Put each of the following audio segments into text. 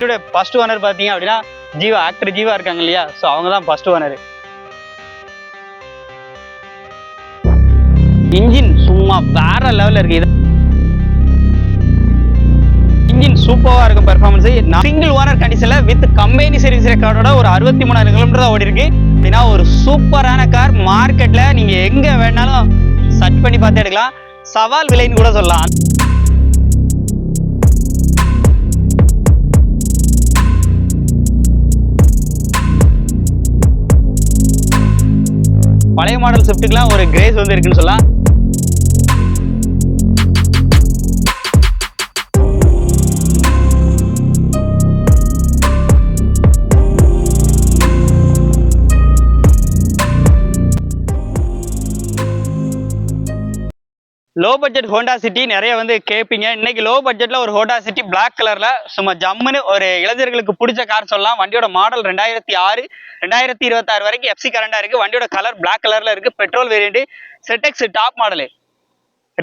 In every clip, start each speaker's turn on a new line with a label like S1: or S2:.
S1: இதோட first owner பார்த்தீங்க அப்படின்னா ஜீவா ஆக்டர் ஜீவா இருக்காங்க இல்லையா? ஸோ அவங்க தான் ஃபர்ஸ்ட் ஓனர் இன்ஜின் சும்மா வேற லெவலில் இருக்கு. இது இன்ஜின் சூப்பராக இருக்கும் பெர்ஃபார்மன்ஸ் சிங்கிள் ஓனர் கண்டிஷனில் வித் கம்பெனி சர்வீஸ் ரெக்கார்டோட ஒரு அறுபத்தி மூணாயிரம் கிலோமீட்டர் தான் ஓடி இருக்கு அப்படின்னா ஒரு சூப்பரான கார் மார்க்கெட்டில் நீங்கள் எங்கே வேணாலும் சர்ச் பண்ணி பார்த்து எடுக்கலாம். சவால் விலைன்னு கூட சொல்லலாம். பழைய மாடல் ஸ்விஃப்ட்டுக்குலாம் ஒரு கிரேஸ் வந்து இருக்குன்னு சொல்லலாம். லோ பட்ஜெட் ஹோண்டா சிட்டி நிறைய வந்து கேட்பீங்க இன்னைக்கு லோ பட்ஜெட்ல ஒரு ஹோண்டா சிட்டி பிளாக் கலர்ல சும்மா ஜம்முன்னு ஒரு இளைஞர்களுக்கு பிடிச்ச கார் சொல்லலாம். வண்டியோட மாடல் ரெண்டாயிரத்தி ஆறு ரெண்டாயிரத்தி இருபத்தாறு வரைக்கும் எஃப்சி கரண்டா இருக்கு. வண்டியோட கலர் பிளாக் கலர்ல இருக்கு. பெட்ரோல் வேரியண்ட் செட்டெக்ஸ் டாப் மாடலு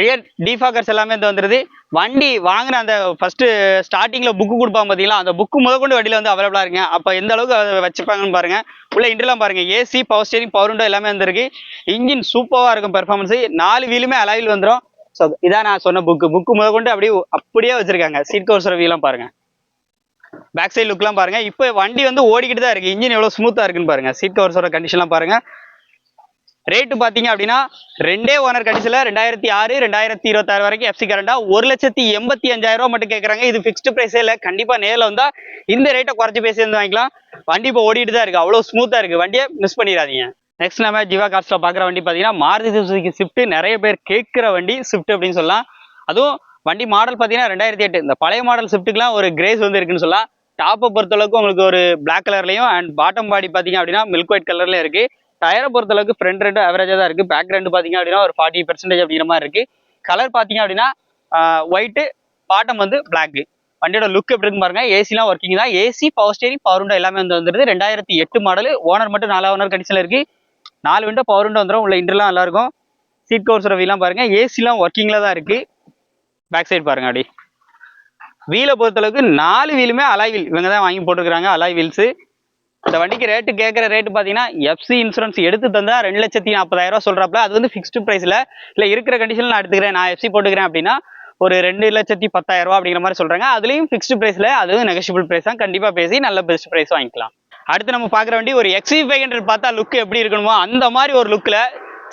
S1: ரியர் டிஃபாகர்ஸ் எல்லாமே வந்து வந்துருது. வண்டி வாங்கின அந்த ஃபர்ஸ்ட் ஸ்டார்டிங்ல புக்கு கொடுப்பாங்க பார்த்தீங்களா அந்த புக்கு முதற்கொண்டு வண்டியில வந்து அவைலபிளாக இருக்குங்க அப்போ எந்த அளவுக்கு அதை வச்சுப்பாங்கன்னு பாருங்க. உள்ள இன்டர்லாம் பாருங்க. AC power steering power window எல்லாமே வந்துருக்கு. இன்ஜின் சூப்பராக இருக்கும் பெர்ஃபார்மன்ஸு நாலு வீலுமே அலாயில் வந்துடும் ஸோ இதான் நான் சொன்ன புக்கு புக்கு முதற்கொண்டு அப்படியே அப்படியே வச்சிருக்காங்க. சீட் கவர்ஸ் வீலாம் பாருங்க. பேக் சைடு லுக்லாம் பாருங்க. இப்போ வண்டி வந்து ஓடிக்கிட்டு தான் இருக்கு. இன்ஜின் எவ்வளோ ஸ்மூத்தாக இருக்குன்னு பாருங்க. சீட் கவர்ஸோட கண்டிஷன்லாம் பாருங்க. ரேட்டு பார்த்தீங்க அப்படின்னா ரெண்டே ஓனர் கடைசியில் ரெண்டாயிரத்தி ஆறு ரெண்டாயிரத்தி இருபத்தாறு வரைக்கும் எஃப்சி கரண்டா ஒரு லட்சத்தி எண்பத்தி அஞ்சாயிரம் ரூபா மட்டும் கேட்குறாங்க இது ஃபிக்ஸ்டு ப்ரைஸே இல்லை கண்டிப்பாக நேரில் வந்தால் இந்த ரேட்டை குறைச்சி பேசி வந்து வாங்கிக்கலாம். வண்டி இப்போ ஓடிட்டு தான் இருக்கு. அவ்வளோ ஸ்மூத்தாக இருக்கு. வண்டியை மிஸ் பண்ணிடாதீங்க. நெக்ஸ்ட் நம்ம ஜிவா காஸ்ட்டில் பார்க்குற வண்டி பார்த்தீங்கன்னா மாருதி சுசுக்கு ஸ்விஃப்ட் நிறைய பேர் கேட்குற வண்டி ஸ்விஃப்ட் அப்படின்னு சொல்லலாம். அதுவும் வண்டி மாடல் பார்த்தீங்கன்னா ரெண்டாயிரத்தி எட்டு. இந்த பழைய மாடல் ஸ்விஃப்ட்டுக்குலாம் ஒரு கிரேஸ் வந்து இருக்குன்னு சொல்லலாம். டாப்பை பொறுத்தளவுக்கு உங்களுக்கு ஒரு பிளாக் கலர்லையும் அண்ட் பாட்டம் பாடி பார்த்தீங்க அப்படின்னா மில்க் ஒயிட் கலர்லேயும் இருக்குது டயரை பொறுத்தளவுக்கு ஃப்ரண்ட் ரெண்டு அவரேஜாக தான் இருக்குது பேக் ரெண்டு பார்த்தீங்க அப்படின்னா ஒரு ஃபார்ட்டி பர்சன்டேஜ் அப்படிங்கிற மாதிரி இருக்குது கலர் பார்த்தீங்க அப்படின்னா ஒயிட்டு பாட்டம் வந்து பிளாக்கு வண்டியோட லுக் எப்படி இருக்கு பாருங்க. ஏசிலாம் ஒர்க்கிங் தான். AC power steering power window எல்லாமே வந்து வந்துருது. ரெண்டாயிரத்தி எட்டு மாடல் ஓனர் மட்டும் நாலா ஓனர் கண்டிஷனில் இருக்கு. நாலு விண்டோ பவர் விண்டோ வந்துடும் உள்ள இன்டர்லாம் நல்லா இருக்கும். சீட் கவர்ஸ் ரவிலாம் பாருங்க. ஏசிலாம் ஒர்க்கிங்கில் தான் இருக்கு. பேக் சைடு பாருங்க அப்படி வீலை பொறுத்தளவுக்கு நாலு வீலுமே அலாய் வீல் இவங்க தான் வாங்கி போட்டுருக்காங்க அலாய் வீல்ஸு இந்த வண்டிக்கு ரேட்டு கேட்குற ரேட்டு பார்த்தீங்கன்னா எஃப்சி இன்சூரன்ஸ் எடுத்து தந்தால் ரெண்டு லட்சத்தி நாற்பதாயிரம் ரூபா சொல்கிறப்பல அது வந்து ஃபிக்ஸ்டு ப்ரைஸில் இல்லை இருக்கிற கண்டிஷனில் நான் எடுத்துக்கிறேன். நான் எஃப்சி போட்டுக்கிறேன் அப்படின்னா ஒரு ரெண்டு லட்சத்தி பத்தாயிரம் ரூபா அப்படிங்கிற மாதிரி சொல்கிறாங்க அதுலேயும் ஃபிக்ஸ்டு ப்ரைஸில் அதுவும் நெகஷியபிள் ப்ரைஸ் தான். கண்டிப்பாக பேசி நல்ல பெஸ்ட் ப்ரைஸ் வாங்கிக்கலாம். அடுத்து நம்ம பார்க்குற வண்டி ஒரு எக்ஸி ஃபைவ் ஹண்ட்ரட் பார்த்தா லுக் எப்படி இருக்கணுமோ அந்த மாதிரி ஒரு லுக்கில்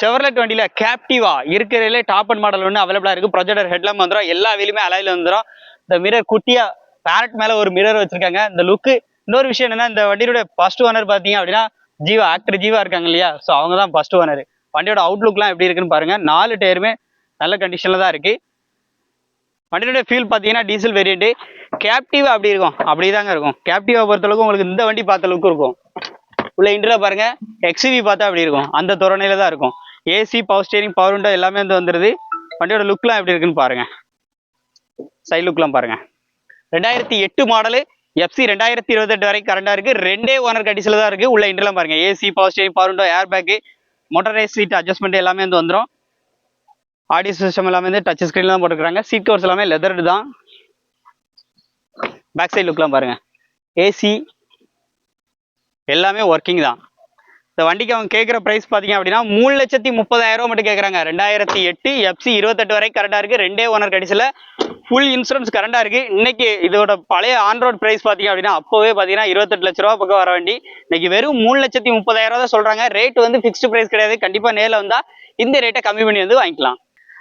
S1: செவர்லெட் வண்டியில் கேப்டிவா இருக்கிறதுலே டாப் அண்ட் மாடல் ஒன்று அவைலபிளாக இருக்குது ப்ரொஜெக்டர் ஹெட்லாம் வந்துடும் எல்லா வேலையுமே அலையில் வந்துடும் இந்த மிரர் குட்டியாக பேரட் மேலே ஒரு மிரர் வச்சுருக்காங்க. இந்த லுக்கு இன்னொரு விஷயம் என்னன்னா இந்த வண்டியோட ஃபர்ஸ்ட் ஓனர் பார்த்தீங்க அப்படின்னா ஜீவா ஆக்டர் ஜீவா இருக்காங்க இல்லையா? ஸோ அவங்க தான் ஃபர்ஸ்ட் ஓனர் வண்டியோட அவுட்லுக்லாம் எப்படி இருக்குன்னு பாருங்க. நாலு டயருமே நல்ல கண்டிஷனில் தான் இருக்கு. வண்டியோட ஃபீல் பார்த்தீங்கன்னா டீசல் வேரியண்ட் கேப்டிவா அப்படி இருக்கும். அப்படி தாங்க இருக்கும். கேப்டிவா பொறுத்தளவுக்கு உங்களுக்கு இந்த வண்டி பார்த்த அளவுக்கு இருக்கும். உள்ள இன்டர்ல பாருங்க. எக்ஸிவி பார்த்தா அப்படி இருக்கும். அந்த துறனையில தான் இருக்கும். AC power steering power window எல்லாமே வந்து வந்துருது. வண்டியோட லுக்லாம் எப்படி இருக்குன்னு பாருங்க. சைட் லுக்லாம் பாருங்க. ரெண்டாயிரத்தி எட்டு மாடலு எஃப்சி ரெண்டாயிரத்தி இருபத்தெட்டு வரைக்கும் கரண்டா இருக்கு. ரெண்டே ஓனர் கண்டிஷனில் தான் இருக்கு. உள்ள இன்டர்லாம் பாருங்க. AC power steering power window air bag motorised seat adjustment எல்லாமே வந்து வந்துடும் ஆடியோ சிஸ்டம் எல்லாமே வந்து டச் ஸ்க்ரீன்ல தான் போட்டுக்கிறாங்க சீட் கவர்ஸ் எல்லாமே லெதர்டு தான். பேக் சைடு லுக்லாம் பாருங்க ஏசி எல்லாமே ஒர்க்கிங் தான். இந்த வண்டிக்கு அவங்க கேட்குற ப்ரைஸ் பார்த்தீங்க அப்படின்னா மூணு லட்சத்தி முப்பதாயிரம் ரூபா மட்டும் கேட்குறாங்க ரெண்டாயிரத்தி எட்டு எஃப்சி இருபத்தெட்டு வரைக்கும் கரெக்டாக இருக்குது ரெண்டே ஓனர் கடைசியில் ஃபுல் இன்சூரன்ஸ் கரண்டாக இருக்குது இன்றைக்கி இதோட பழைய ஆன்ரோட் ப்ரைஸ் பார்த்தீங்க அப்படின்னா அப்போவே பார்த்தீங்கன்னா இருபத்தெட்டு லட்ச ரூபா பக்கம் வர வண்டி. இன்னைக்கு வெறும் மூணு லட்சத்தி முப்பதாயிரம் ரூபா தான் சொல்கிறாங்க ரேட் வந்து ஃபிக்ஸ்டு ப்ரைஸ் கிடையாது. கண்டிப்பாக நேரில் வந்தால் இந்த ரேட்டை கம்மி பண்ணி வந்து வாங்கிக்கலாம்.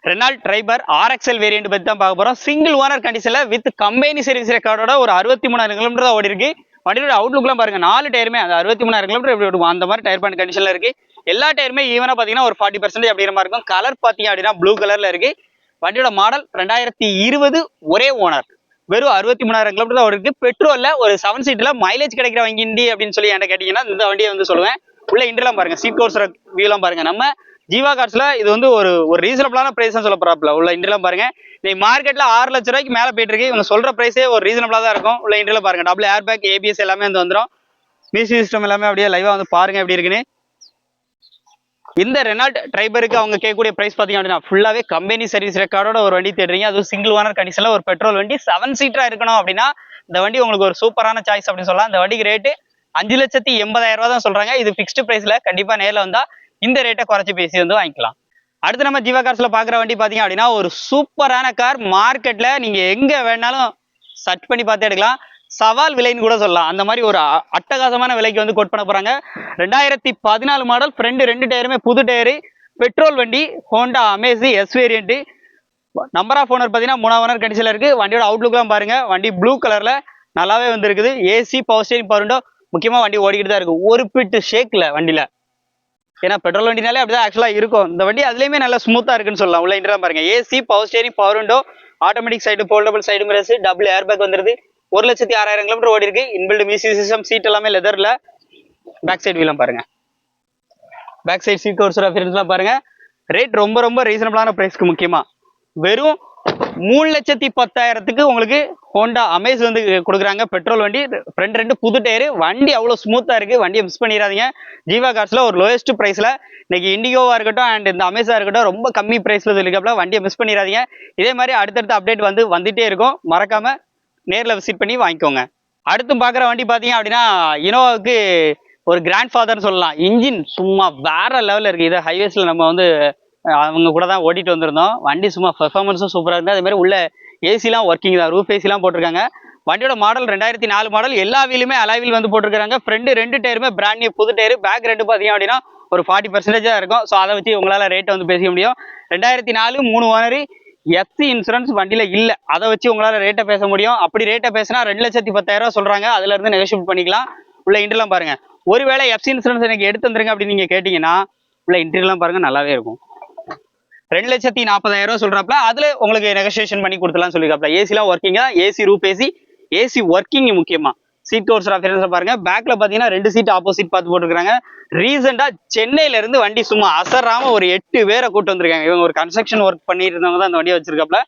S1: ரெனால்ட் ட்ரைபர் ஆர்எக்ஸ்எல் வேரியண்ட் பற்றி தான் பார்க்க போகிறோம் சிங்கிள் ஓனர் கண்டிஷனில் வித் கம்பெனி சர்வீஸ் ரெக்கார்டோட ஒரு அறுபத்தி மூணாயிரம் கிலோமீட்டர் தான் ஓடி இருக்கு வண்டியோட அவுட்லுக்லாம் பாருங்க. நாலு டயருமே அந்த அறுபத்தி மூணாயிரம் கிலோமீட்டர் எப்படி இருக்கும் அந்த மாதிரி டயர் பாயிண்ட் கண்டிஷனில் இருக்கு. எல்லா டயருமே ஈவனாக பார்த்தீங்கன்னா ஒரு ஃபார்ட்டி பர்சன்டேஜ் அப்படிங்கிற மாதிரி இருக்கும். கலர் பார்த்தீங்க அப்படின்னா ப்ளூ கலரில் இருக்குது வண்டியோட மாடல் ரெண்டாயிரத்தி இருபது ஒரே ஓனர் வெறும் அறுபத்தி மூணாயிரம் கிலோமீட்டர் தான் இருக்கு. பெட்ரோல்ல ஒரு செவன் சீட்டில் மைலேஜ் கிடைக்கிற வண்டி அப்படின்னு சொல்லி என்கிட்ட கேட்டீங்கன்னா இந்த வண்டியை வந்து சொல்லுவேன். உள்ள இன்டர்லாம் பாருங்க. சீட் கோர்ஸ் வியூலாம் பாருங்க. நம்ம ஜீவா கார்ஸ்ல இது வந்து ஒரு ஒரு ரீசனபிளான பிரைஸ் சொல்ல போறாப்ல உள்ள இன்டர்லாம் பாருங்க. நீ மார்க்கெட்ல ஆறு லட்ச ரூபாய்க்கு மேல போயிட்டு இருக்கு. இவங்க சொல்ற பிரைஸே ஒரு ரீசனபிளா தான் இருக்கும். உள்ள இன்டர்ல பாருங்க. டபுள் ஏர் பேக் ஏபிஎஸ் எல்லாமே வந்து வந்துடும் மியூசிக் சிஸ்டம் எல்லாமே அப்படியே லைவா வந்து பாருங்க எப்படி இருக்குன்னு. இந்த ரெனால்ட் ட்ரைபருக்கு அவங்க கேட்கக்கூடிய பிரைஸ் பார்த்தீங்க அப்படின்னா ஃபுல்லாகவே கம்பெனி சர்வீஸ் ரெக்கார்டோட ஒரு வண்டி தேடுறீங்க. அதுவும் சிங்கிள் ஓனர் கண்டிஷனில் ஒரு பெட்ரோல் வண்டி செவன் சீட்டராக இருக்கணும் அப்படின்னா இந்த வண்டி உங்களுக்கு ஒரு சூப்பரான சாய்ஸ் அப்படின்னு சொல்லலாம். இந்த வண்டிக்கு ரேட்டு அஞ்சு லட்சத்தி எண்பதாயிரம் ரூபா தான் சொல்கிறாங்க இது ஃபிக்ஸ்டு ப்ரைஸில் கண்டிப்பாக நேரில் வந்தால் இந்த ரேட்டை குறைச்சி பேசி வந்து வாங்கிக்கலாம். அடுத்து நம்ம ஜீவா கார்ஸில் பார்க்குற வண்டி பார்த்தீங்க அப்படின்னா ஒரு சூப்பரான கார் மார்க்கெட்டில் நீங்கள் எங்கே வேணாலும் சர்ச் பண்ணி பார்த்து எடுக்கலாம். சவால் விலைன்னு கூட சொல்லலாம். அந்த மாதிரி ஒரு அ- அட்டகாசமான விலைக்கு வந்து கோட் பண்ண போகிறாங்க ரெண்டாயிரத்தி பதினாலு மாடல் ஃப்ரெண்டு ரெண்டு டயருமே புது டயரு பெட்ரோல் வண்டி Honda Amaze S variant number of owner பார்த்தீங்கன்னா மூணாவது ஓனர் கண்டிஷனில் இருக்குது வண்டியோட அவுட்லுக்லாம் பாருங்கள் வண்டி ப்ளூ கலரில் நல்லாவே வந்துருக்குது. ஏசி பவர் ஸ்டேரிங் பவர் முக்கியமாக வண்டி ஓடிக்கிட்டு தான் இருக்குது ஒரு பிட்டு ஷேக்கில் வண்டியில். ஏன்னா பெட்ரோல் வண்டினாலே அப்படிதான் ஆக்சுவலாக இருக்கும். இந்த வண்டி அதுலேயுமே நல்லா ஸ்மூத்தாக இருக்குன்னு சொல்லலாம். உள்ள இன்டர் பாருங்கள் AC power steering power window automatic side foldable side mirrors double air bag வந்துருது. ஒரு லட்சத்தி ஆறாயிரம் கிலோமீட்டர் ஓடி இருக்கு. இன்பில்டு மியூசிக் சிஸ்டம் சீட் எல்லாமே லெதர்ல பேக் சைடு வீலம் பாருங்க. பேக் சைடு சீட் கவர்ஸ் ரெஃபரன்ஸ்லாம் பாருங்க. ரேட் ரொம்ப ரொம்ப ரீசனபிளான ப்ரைஸ்க்கு முக்கியமா. வெறும் மூணு லட்சத்தி பத்தாயிரத்துக்கு உங்களுக்கு ஹோண்டா அமேஸ் வந்து கொடுக்குறாங்க. பெட்ரோல் வண்டி ரெண்டு ரெண்டு புது டயரு வண்டி அவ்வளோ ஸ்மூத்தாக இருக்குது வண்டியை மிஸ் பண்ணிடாதீங்க. ஜீவா கார்ஸில் ஒரு லோயஸ்ட் ப்ரைஸில் இன்னைக்கு இண்டிகோவாக இருக்கட்டும் அண்ட் இந்த அமேஸாக இருக்கட்டும் ரொம்ப கம்மி ப்ரைஸில் சொல்லியிருக்காப்ல வண்டியை மிஸ் பண்ணிடாதீங்க. இதே மாதிரி அடுத்தடுத்த அப்டேட் வந்து வந்துகிட்டே இருக்கும். மறக்காமல் நேரில் விசிட் பண்ணி வாங்கிக்கோங்க. அடுத்து பார்க்குற வண்டி பார்த்தீங்க அப்படின்னா இனோவாவுக்கு ஒரு கிராண்ட் ஃபாதர்னு சொல்லலாம். இன்ஜின் சும்மா வேற லெவலில் இருக்குது இதை ஹைவேஸில் நம்ம வந்து அவங்க கூட தான் ஓட்டிட்டு வந்திருந்தோம். வண்டி சும்மா பெர்ஃபார்மன்ஸும் சூப்பராக இருந்தது. அதே மாதிரி உள்ள ஏசிலாம் ஒர்க்கிங் தான். ரூஃப் ஏசிலாம் போட்டிருக்காங்க. வண்டியோட மாடல் ரெண்டாயிரத்தி நாலு மாடல் எல்லா வீலுமே அலாவில் வந்து போட்டிருக்காங்க ஃப்ரண்ட் ரெண்டு டயருமே பிராண்ட் நியூ புது டயர் பேக் ரெண்டு பார்த்தீங்க அப்படின்னா ஒரு ஃபார்ட்டி பர்சன்டேஜாக இருக்கும். ஸோ அதை வச்சு உங்களால் ரேட்டை வந்து பேசிக்க முடியும். ரெண்டாயிரத்தி நாலு மூணு ஓனரி. எஃப்சி இன்சூரன்ஸ் வண்டியில இல்ல. அதை வச்சு உங்களால ரேட்டை பேச முடியும். அப்படி ரேட்டை பேசினா ரெண்டு லட்சத்தி பத்தாயிரம் சொல்கிறாங்க சொல்றாங்க. அதுல இருந்து நெகோஷியேட் பண்ணிக்கலாம். உள்ள இன்டர்லாம் பாருங்க. ஒருவேளை எஃப்சி இன்சூரன்ஸ் எனக்கு எடுத்து வந்துருங்க அப்படின்னு நீங்க கேட்டீங்கன்னா உள்ள இன்டர்லாம் பாருங்க நல்லாவே இருக்கும். ரெண்டு லட்சத்தி நாற்பதாயிரரூவா ரூபாய் அதில் அதுல உங்களுக்கு நெகோஷியேஷன் பண்ணி கொடுத்துலாம் சொல்லியிருக்காப்ல ஏசிலாம் ஒர்க்கிங்காக AC roof AC AC working முக்கியமா. சீட் கவர்ஸ் ஆஃப் பாருங்க. பேக்ல பாத்தீங்கன்னா ரெண்டு சீட் ஆப்போசிட் பார்த்து போட்டுருக்காங்க ரீசெண்டா சென்னையில இருந்து வண்டி சும்மா அசராம ஒரு எட்டு பேரை கூட்டு வந்திருக்காங்க. இவங்க ஒரு கன்ஸ்ட்ரக்ஷன் ஒர்க் பண்ணிட்டு இருந்தவங்க தான் அந்த வண்டியை வச்சிருக்காப்ல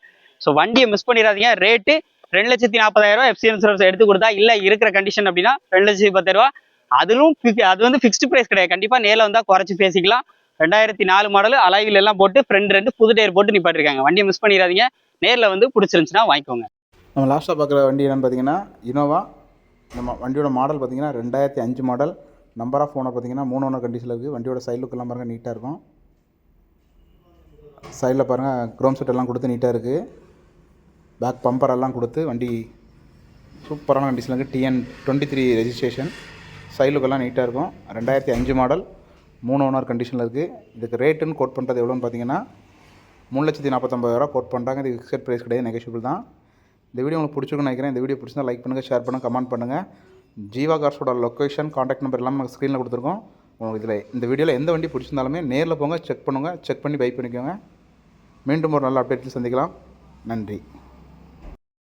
S1: ஸோ வண்டியை மிஸ் பண்ணிடாதீங்க. ரேட்டு ரெண்டு லட்சத்தி நாற்பதாயிரம் ரூபாய் எஃப்சி இன்சூரன்ஸ் எடுத்து கொடுத்தா இல்ல இருக்கிற கண்டிஷன் அப்படின்னா ரெண்டு லட்சத்தி பத்தாயிரம் ரூபாய். அதுவும் அது வந்து ஃபிக்ஸ்டு பிரைஸ் கிடையாது. கண்டிப்பா நேரில் வந்தா குறைச்சு பேசிக்கலாம். ரெண்டாயிரத்தி நாலு மாடல் அலைவில் எல்லாம் போட்டு ஃப்ரெண்ட் ரெண்டு புது டயர் போட்டு நிப்பாட்டிருக்காங்க. வண்டியை மிஸ் பண்ணிடாதீங்க. நேரில் வந்து பிடிச்சிருந்துச்சுன்னா வாங்கிக்கோங்க.
S2: நம்ம லாஸ்ட்டாக பார்க்குற வண்டி என்னென்னு பார்த்தீங்கன்னா இனோவா நம்ம வண்டியோட மாடல் பார்த்தீங்கன்னா ரெண்டாயிரத்தி அஞ்சு மாடல் நம்பர் ஆஃப் ஓனர் பார்த்தீங்கன்னா மூணு ஓனர் கண்டிஷனில் இருக்குது. வண்டியோட சைட் லுக்கெல்லாம் பாருங்கள் நீட்டாக இருக்கும். சைடில் பாருங்கள் க்ரோம் செட் எல்லாம் கொடுத்து நீட்டாக இருக்குது பேக் பம்பர் எல்லாம் கொடுத்து வண்டி சூப்பரான கண்டிஷனில் இருக்குது. TN twenty three registration side லுக்கெல்லாம் நீட்டாக இருக்கும். ரெண்டாயிரத்தி அஞ்சு மாடல் மூணு ஓனர் கண்டிஷனில் இருக்குது. இதுக்கு ரேட்டுன்னு கோட் பண்ணுறது எவ்வளோன்னு பார்த்தீங்கன்னா மூணு லட்சத்தி நாற்பத்தொம்பதாயிரம் கோட் பண்ணுறாங்க இது ஃபிக்ஸட் ப்ரைஸ் கிடையாது நெகஷியபிள் தான். இந்த வீடியோ உங்களுக்கு பிடிச்சிருக்குன்னு நினைக்கிறேன். இந்த வீடியோ பிடிச்சிருந்தா லைக் பண்ணுங்கள் ஷேர் பண்ணுங்கள் கமெண்ட் பண்ணுங்கள் ஜீவா கார்ஸோட லொக்கேஷன் காண்டாக்ட் நம்பர் எல்லாமே நமக்கு ஸ்க்ரீனில் கொடுத்துருக்கோம். உங்களுக்கு இதில் இந்த வீடியோவில் எந்த வண்டி பிடிச்சிருந்தாலுமே நேரில் போங்க செக் பண்ணுங்கள் செக் பண்ணி பை பண்ணிக்கோங்க. மீண்டும் ஒரு நல்ல அப்டேட்டில் சந்திக்கலாம். நன்றி.